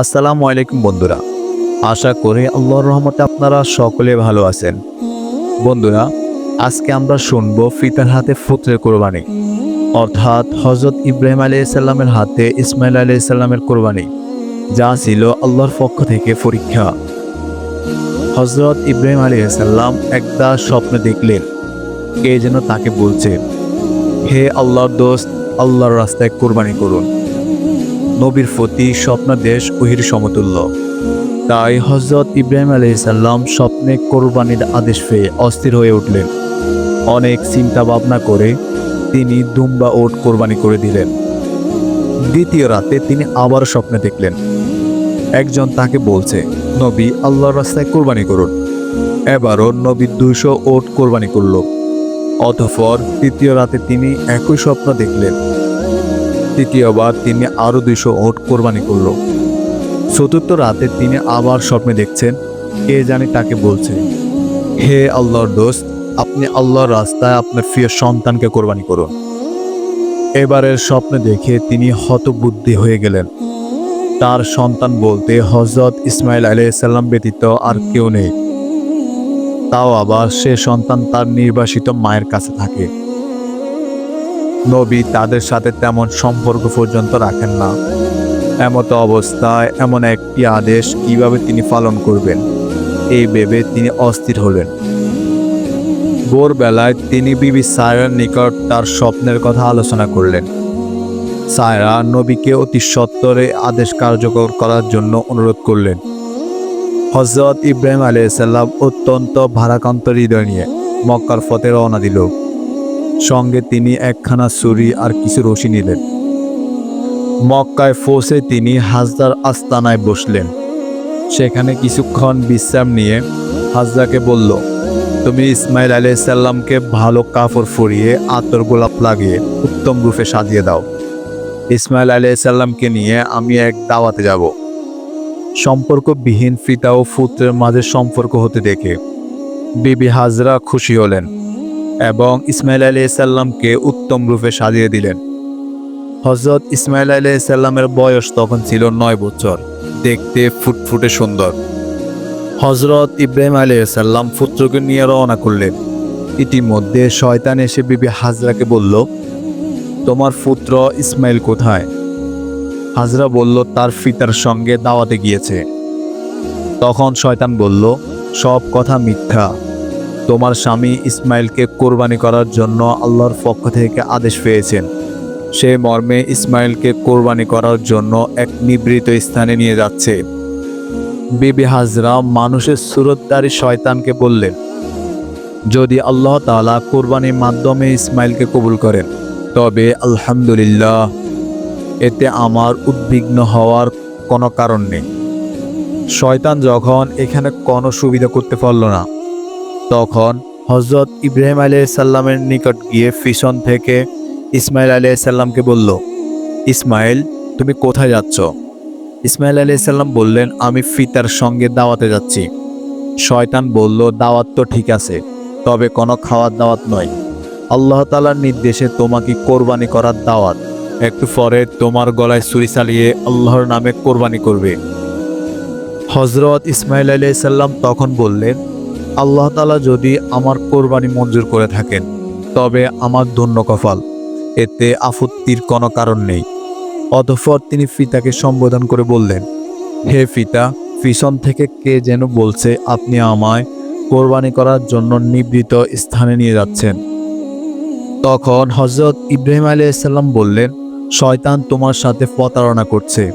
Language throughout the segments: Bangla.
আসসালামু আলাইকুম বন্ধুরা। আশা করি আল্লাহর রহমতে আপনারা সকলে ভালো আছেন। বন্ধুরা, আজকে আমরা শুনব ফিতার হাতে ফুত্রের কোরবানি। অর্থাৎ হজরত ইব্রাহিম আলাইসাল্লামের হাতে, ইসমাইল আলাইসাল্লামের কোরবানি, যা ছিল আল্লাহর পক্ষ থেকে পরীক্ষা। হজরত ইব্রাহিম আলাইসাল্লাম একটা স্বপ্ন দেখলেন। কে যেন তাকে বলছে, হে আল্লাহর দোস্ত, আল্লাহর রাস্তায় কোরবানি করুন। নবীর প্রতি স্বপ্নাদেশ উহির সমতুল্য। তাই হজরত ইব্রাহিম আলাইসাল্লাম স্বপ্নে কোরবানির আদেশ পেয়ে অস্থির হয়ে উঠলেন। অনেক চিন্তা ভাবনা করে তিনি দুম্বা ওট কোরবানি করে দিলেন। দ্বিতীয় রাতে তিনি আবার স্বপ্নে দেখলেন। একজন তাকে বলছে, নবী, আল্লাহর রাস্তায় কোরবানি করুন। এবারও নবী দুইশো ওট কোরবানি করল। অতঃপর তৃতীয় রাতে তিনি একই স্বপ্ন দেখলেন। তৃতীয়বার তিনি আরও দুইশো ওট কোরবানি করল। চতুর্থ রাতে তিনি আবার স্বপ্নে দেখছেন, কে জানি তাকে বলছে। হে আল্লাহর দোস্ত, আপনি আল্লাহর রাস্তায় আপনার প্রিয় সন্তানকে কোরবানি করুন। এবারের স্বপ্নে দেখে তিনি হতবুদ্ধি হয়ে গেলেন। তার সন্তান বলতে হজরত ইসমাইল আলাইসাল্লাম ব্যতীত আর কেউ নেই। তাও আবার সে সন্তান তার নির্বাসিত মায়ের কাছে থাকে। নবী তাদের সাথে তেমন সম্পর্ক পর্যন্ত রাখেন না। এমত অবস্থায় এমন একটি আদেশ কীভাবে তিনি পালন করবেন, এই ভেবে তিনি অস্থির হলেন। ভোরবেলায় তিনি বিবি সায়র নিকট তার স্বপ্নের কথা আলোচনা করলেন। সায়রা নবীকে অতি সত্বরে আদেশ কার্যকর করার জন্য অনুরোধ করলেন। হজরত ইব্রাহিম আলাইসাল্লাম অত্যন্ত ভারাকান্ত হৃদয় নিয়ে মক্কার ফতে রওনা দিল। সঙ্গে তিনি একখানা ছুরি আর কিছু রশি নিলেন। মক্কায় পৌঁছে তিনি হাজদার আস্তানায় বসলেন। সেখানে কিছুক্ষণ বিশ্রাম নিয়ে হাজদাকে বলল, তুমি ইসমাইল আলাইসাল্লামকে ভালো কাপড় ফরিয়ে আতর গোলাপ লাগিয়ে উত্তম রূপে সাজিয়ে দাও। ইসমাইল আলাইসাল্লামকে নিয়ে আমি এক দাওয়াতে যাব। সম্পর্কবিহীন ফিতা ও পুত্রের মাঝে সম্পর্ক হতে দেখে বিবি হাজরা খুশি হলেন। এবং ইসমাইল আলি সাল্লামকে উত্তম রূপে সাজিয়ে দিলেন। হজরত ইসমাইল আলি সাল্লামের বয়স তখন ছিল নয় বছর। দেখতে ফুটফুটে সুন্দর। হজরত ইব্রাহিম আলাইসাল্লাম পুত্রকে নিয়ে রওনা করলেন। ইতিমধ্যে শয়তান এসে বিবি হাজরাকে বলল, তোমার পুত্র ইসমাইল কোথায়? হাজরা বলল, তার ফিতার সঙ্গে দাওয়াতে গিয়েছে। তখন শয়তান বলল, সব কথা মিথ্যা। তোমার স্বামী ইসমাইলকে কোরবানি করার জন্য আল্লাহর পক্ষ থেকে আদেশ পেয়েছেন। সে মর্মে ইসমাইলকে কোরবানি করার জন্য এক নিবৃত স্থানে নিয়ে যাচ্ছে। বিবি হাজরা মানুষের সুরতদারি শয়তানকে বললেন, যদি আল্লাহ তালা কোরবানির মাধ্যমে ইসমাইলকে কবুল করেন, তবে আলহামদুলিল্লাহ, এতে আমার উদ্বিগ্ন হওয়ার কোনো কারণ নেই। শয়তান যখন এখানে কোনো সুবিধা করতে পারল না তখন হজরত ইব্রাহিম আলাইসাল্লামের নিকট গিয়ে পিছন থেকে ইসমাইল আলাইসাল্লামকে বলল, ইসমাইল, তুমি কোথায় যাচ্ছ? ইসমাইল আলাইসাল্লাম বললেন, আমি ফিতার সঙ্গে দাওয়াতে যাচ্ছি। শয়তান বলল, দাওয়াত তো ঠিক আছে, তবে কোনো খাওয়ার দাওয়াত নয়। আল্লাহ তালার নির্দেশে তোমাকে কোরবানি করার দাওয়াত। একটু পরে তোমার গলায় ছুরি চালিয়ে আল্লাহর নামে কোরবানি করবে। হজরত ইসমাইল আলাইসাল্লাম তখন বললেন আল্লাহ তালা যদি আমার কোরবানি মঞ্জুর করে থাকেন, তবে আমার ধন্য কপাল। এতে আপত্তির কোনো কারণ নেই। অতঃপর তিনি ফিতাকে সম্বোধন করে বললেন, হে ফিতা, পিছন থেকে কে যেন বলছে আপনি আমায় কোরবানি করার জন্য নিবৃত স্থানে নিয়ে যাচ্ছেন? তখন হজরত ইব্রাহিম আলাইসাল্লাম বললেন, শয়তান তোমার সাথে প্রতারণা করছে।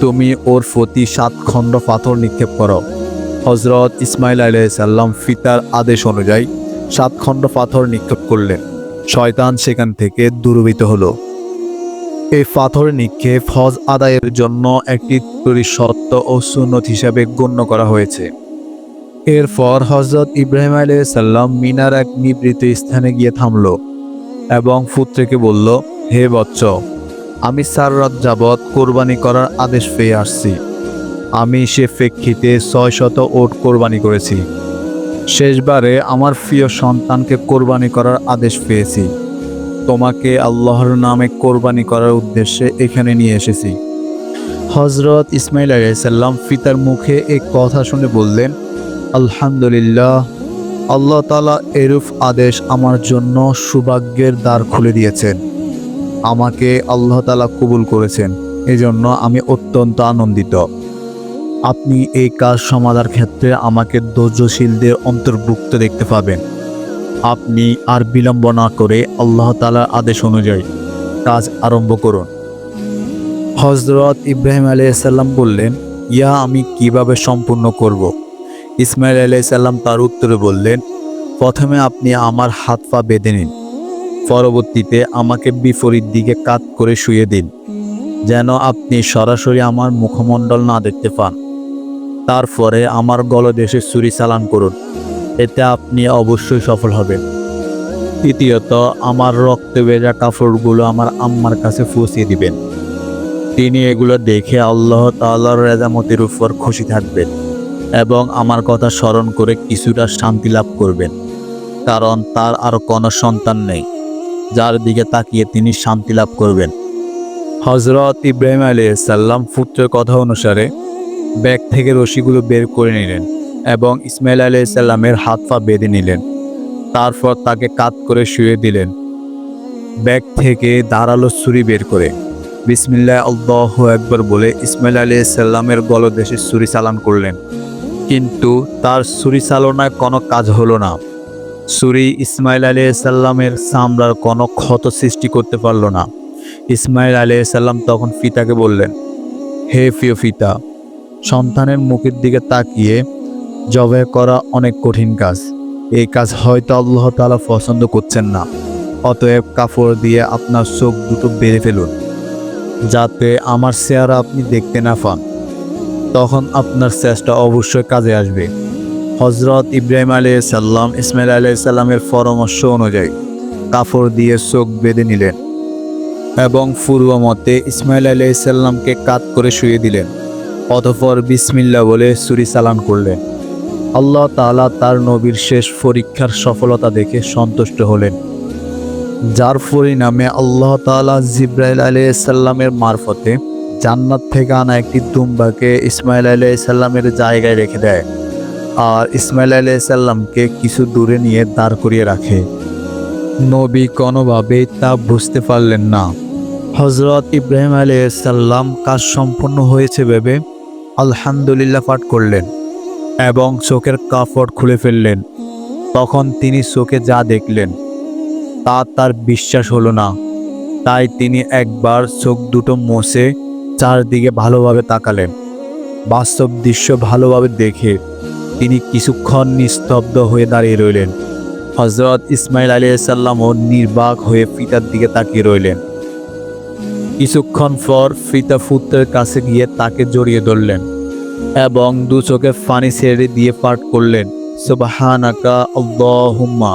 তুমি ওর প্রতি সাত খণ্ড পাথর নিক্ষেপ করো। হজরত ইসমাইল আলাইসাল্লাম ফিতার আদেশ অনুযায়ী সাত খণ্ড পাথর নিক্ষেপ করলেন। শয়তান সেখান থেকে দূরভীত হলো। এই পাথর নিক্ষেপ হজ আদায়ের জন্য একটি শর্ত ও সুন্নত হিসাবে গণ্য করা হয়েছে। এরপর হজরত ইব্রাহিম আলাইসাল্লাম মিনার এক নিবৃত স্থানে গিয়ে থামল এবং পুত্রকে বলল, হে বচ্চ, আমি চার রাত যাবৎ কোরবানি করার আদেশ পেয়ে আসছি। আমি সে প্রেক্ষিতে ছয় শত ওট কোরবানি করেছি। শেষবারে আমার প্রিয় সন্তানকে কোরবানি করার আদেশ পেয়েছি। তোমাকে আল্লাহর নামে কোরবানি করার উদ্দেশ্যে এখানে নিয়ে এসেছি। হজরত ইসমাইল আলাইসাল্লাম ফিতার মুখে এই কথা শুনে বললেন, আলহামদুলিল্লাহ, আল্লাহ তালা এরূপ আদেশ আমার জন্য সৌভাগ্যের দ্বার খুলে দিয়েছেন। আমাকে আল্লাহ তালা কবুল করেছেন। এজন্য আমি অত্যন্ত আনন্দিত। আপনি এই কাজ সমাধার ক্ষেত্রে আমাকে ধৈর্যশীলদের অন্তর্ভুক্ত দেখতে পাবেন। আপনি আর বিলম্ব না করে আল্লাহ তালার আদেশ অনুযায়ী কাজ আরম্ভ করুন। হজরত ইব্রাহিম আলাইসাল্লাম বললেন, ইয়া, আমি কীভাবে সম্পূর্ণ করব। ইসমাইল আলাইসাল্লাম তার উত্তরে বললেন, প্রথমে আপনি আমার হাত পা বেঁধে নিন। পরবর্তীতে আমাকে বিপরীত দিকে কাত করে শুয়ে দিন, যেন আপনি সরাসরি আমার মুখমণ্ডল না দেখতে পান। তারপরে আমার গলদেশে ছুরি চালান করুন। এতে আপনি অবশ্যই সফল হবেন। তৃতীয়ত, আমার রক্তে ভেজা কাপড়গুলো আমার আম্মার কাছে পৌঁছিয়ে দিবেন। তিনি এগুলো দেখে আল্লাহ তাল্লাহর রেজামতির উপর খুশি থাকবেন এবং আমার কথা স্মরণ করে কিছুটা শান্তি লাভ করবেন। কারণ তার আর কোনো সন্তান নেই, যার দিকে তাকিয়ে তিনি শান্তি লাভ করবেন। হজরত ইব্রাহিম আলী সাল্লাম পুত্রের কথা অনুসারে ব্যাগ থেকে রশিগুলো বের করে নিলেন এবং ইসমাইল আলাইসাল্লামের হাত পা বেঁধে নিলেন। তারপর তাকে কাত করে শুয়ে দিলেন। ব্যাগ থেকে দাঁড়াল ছুরি বের করে বিসমিল্লাহ আল্লাহ একবার বলে ইসমাইল আলাইসাল্লামের গলদেশে ছুরি চালান করলেন। কিন্তু তার ছুরি চালনায় কোনো কাজ হলো না। ছুরি ইসমাইল আলাইসাল্লামের চামড়ার কোনো ক্ষত সৃষ্টি করতে পারল না। ইসমাইল আলাইসাল্লাম তখন ফিতাকে বললেন, হে প্রিয় পিতা সন্তানের মুখের দিকে তাকিয়ে জবে করা অনেক কঠিন কাজ। এই কাজ হয়তো আল্লাহ তালা পছন্দ করছেন না। অতএব কাপড় দিয়ে আপনার চোখ দুটো বেড়ে ফেলুন, যাতে আমার চেহারা আপনি দেখতে না পান। তখন আপনার চেষ্টা অবশ্যই কাজে আসবে। হজরত ইব্রাহিম আলিয়া সাল্লাম ইসমাইল আলিয়া সাল্লামের পরামর্শ অনুযায়ী কাপড় দিয়ে চোখ বেঁধে নিলেন এবং পূর্ব মতে ইসমাইল আলিয়া সাল্লামকে কাত করে শুয়ে দিলেন। অতঃপর বিসমিল্লা বলে ছুরি চালান করলেন। আল্লাহ তাআলা তার নবীর শেষ পরীক্ষার সফলতা দেখে সন্তুষ্ট হলেন, যার পরিণামে আল্লাহ তাআলা জিব্রাইল আলাইসাল্লামের মারফতে জান্নাত থেকে আনা একটি দুম্বাকে ইসমাইল আলাইসাল্লামের জায়গায় রেখে দেয় আর ইসমাইল আলাইসাল্লামকে কিছু দূরে নিয়ে দাঁড় করিয়ে রাখে। নবী কোনোভাবেই তা বুঝতে পারলেন না। হজরত ইব্রাহিম আলাইসাল্লাম কাজ সম্পন্ন হয়েছে ভেবে আলহামদুলিল্লাহ পাঠ করলেন এবং চোখের কাপড় খুলে ফেললেন। তখন তিনি চোখে যা দেখলেন, তা তার বিশ্বাস হলো না। তাই তিনি একবার চোখ দুটো মোছে চারদিকে ভালোভাবে তাকালেন। বাস্তব দৃশ্য ভালোভাবে দেখে তিনি কিছুক্ষণ নিস্তব্ধ হয়ে দাঁড়িয়ে রইলেন। হজরত ইসমাইল আলী সাল্লামও নির্বাক হয়ে ফিতার দিকে তাকিয়ে রইলেন। কিছুক্ষণ পর ফিতা ফুতের কাছে গিয়ে তাকে জড়িয়ে ধরলেন। এবং দু চোখে ফানি ছেড়ে দিয়ে পাঠ করলেন, সুবাহানাকা আল্লাহুম্মা।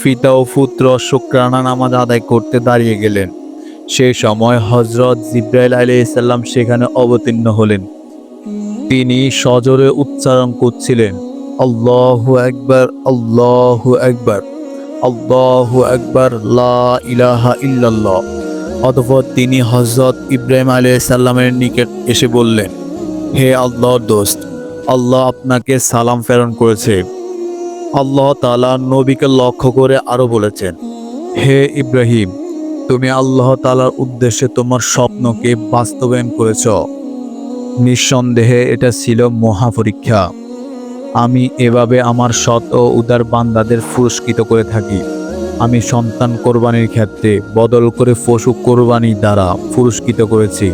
ফিতা ও পুত্র শুক্রানা নামাজ আদায় করতে দাঁড়িয়ে গেলেন। সেই সময় হজরত জিব্রাইল আলাইসাল্লাম সেখানে অবতীর্ণ হলেন। তিনি সজোরে উচ্চারণ করছিলেন, আল্লাহু একবার আল্লাহু একবার আল্লাহু একবার লা ইলাহা ইল্লাল্লাহ। অতঃপর তিনি হজরত ইব্রাহিম আলাইসাল্লামের নিকট এসে বললেন হে আল্লাহর দোস্ত, আল্লাহ আপনাকে সালাম প্রেরণ করেছে। আল্লাহ তালা নবীকে লক্ষ্য করে আরও বলেছেন, হে ইব্রাহিম, তুমি আল্লাহ তালার উদ্দেশ্যে তোমার স্বপ্নকে বাস্তবায়ন করেছ। নিঃসন্দেহে এটা ছিল মহাপরীক্ষা। আমি এভাবে আমার সৎ ও উদার বান্দাদের পুরস্কৃত করে থাকি। আমি সন্তান কোরবানির ক্ষেত্রে বদল করে পশু কোরবানি দ্বারা পুরস্কৃত করেছি।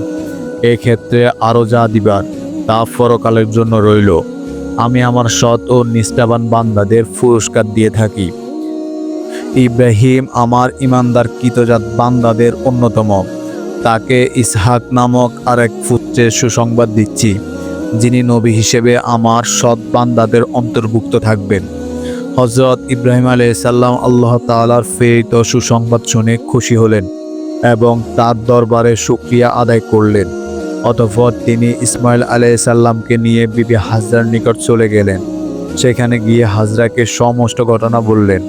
এক্ষেত্রে আরও যা দিবার তা পরকালের জন্য রইল। আমি আমার সৎ ও নিষ্ঠাবান বান্দাদের পুরস্কার দিয়ে থাকি। ইব্রাহিম আমার ইমানদার কৃতজাত বান্দাদের অন্যতম। তাকে ইসহাক নামক আরেক পুত্রের সুসংবাদ দিচ্ছি, যিনি নবী হিসেবে আমার সৎ বান্দাদের অন্তর্ভুক্ত থাকবেন। হজরত ইব্রাহিম আলাইসাল্লাম আল্লাহ তালার ফেরিত সুসংবাদ শুনে খুশি হলেন এবং তার দরবারে শুক্রিয়া আদায় করলেন। অতঃপর তিনি ইসমাইল আলাইসাল্লামকে নিয়ে বিবি হাজরার নিকট চলে গেলেন। সেখানে গিয়ে হাজরাকে সমস্ত ঘটনা বললেন।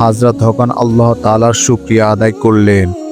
হাজরা তখন আল্লাহ তালার শুক্রিয়া আদায় করলেন।